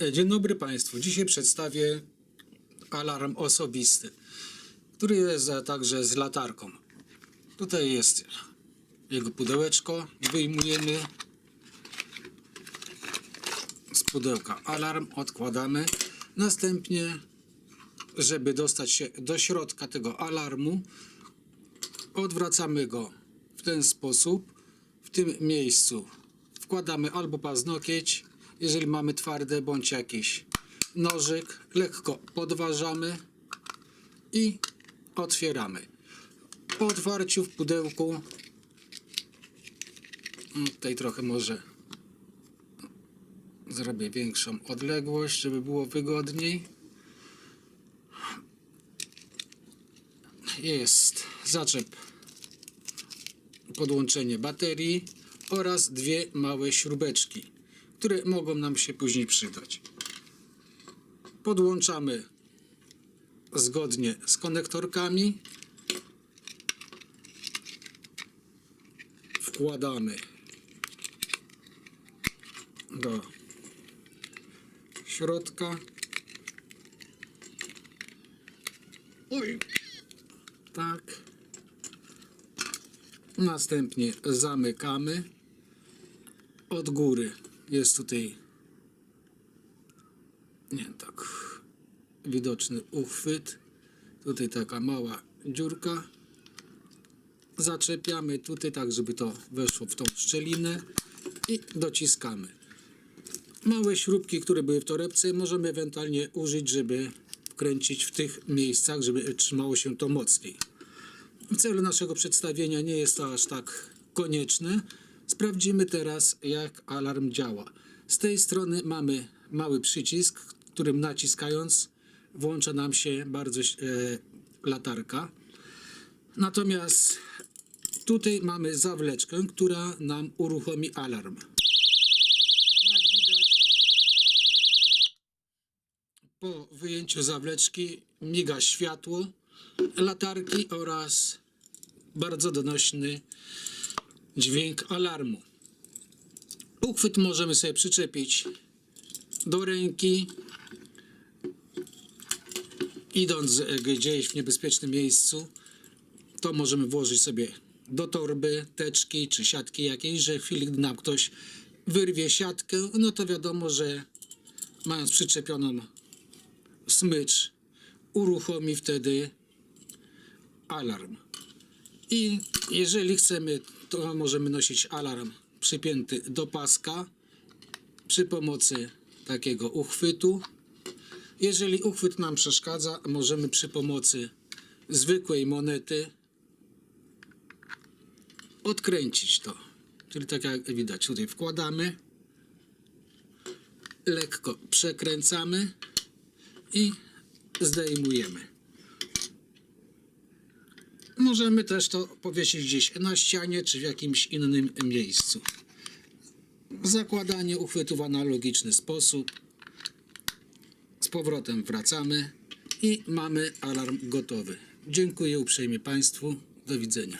E, Dzień dobry Państwu. Dzisiaj przedstawię alarm osobisty, który jest e, także z latarką. Tutaj jest jego pudełeczko. Wyjmujemy z pudełka alarm, odkładamy. Następnie, żeby dostać się do środka tego alarmu, odwracamy go w ten sposób. W tym miejscu wkładamy albo paznokieć, jeżeli mamy twarde, bądź jakiś nożyk, lekko podważamy i otwieramy. Po otwarciu w pudełku, mm, tutaj trochę może zrobię większą odległość, żeby było wygodniej. Jest zaczep podłączenie baterii oraz dwie małe śrubeczki, które mogą nam się później przydać. Podłączamy zgodnie z konektorkami. Wkładamy do środka. Oj, tak. Następnie zamykamy. Od góry jest tutaj nie tak widoczny uchwyt. Tutaj taka mała dziurka. Zaczepiamy tutaj tak, żeby to weszło w tą szczelinę i dociskamy. Małe śrubki, które były w torebce, możemy ewentualnie użyć, żeby wkręcić w tych miejscach, żeby trzymało się to mocniej. W celu naszego przedstawienia nie jest to aż tak konieczne. Sprawdzimy teraz, jak alarm działa. Z tej strony mamy mały przycisk, którym naciskając włącza nam się bardzo e, latarka. Natomiast tutaj mamy zawleczkę, która nam uruchomi alarm. Jak widać, po wyjęciu zawleczki miga światło latarki oraz bardzo donośny dźwięk alarmu. Uchwyt możemy sobie przyczepić do ręki, idąc e, gdzieś w niebezpiecznym miejscu. To możemy włożyć sobie do torby, teczki czy siatki jakiejś, że w chwili, gdy nam ktoś wyrwie siatkę, no to wiadomo, że mając przyczepioną smycz, uruchomi wtedy alarm. I jeżeli chcemy, to możemy nosić alarm przypięty do paska przy pomocy takiego uchwytu. Jeżeli uchwyt nam przeszkadza, możemy przy pomocy zwykłej monety odkręcić to. Czyli tak jak widać, tutaj wkładamy, lekko przekręcamy i zdejmujemy. Możemy też to powiesić gdzieś na ścianie czy w jakimś innym miejscu. Zakładanie uchwytu w analogiczny sposób. Z powrotem wracamy i mamy alarm gotowy. Dziękuję uprzejmie Państwu. Do widzenia.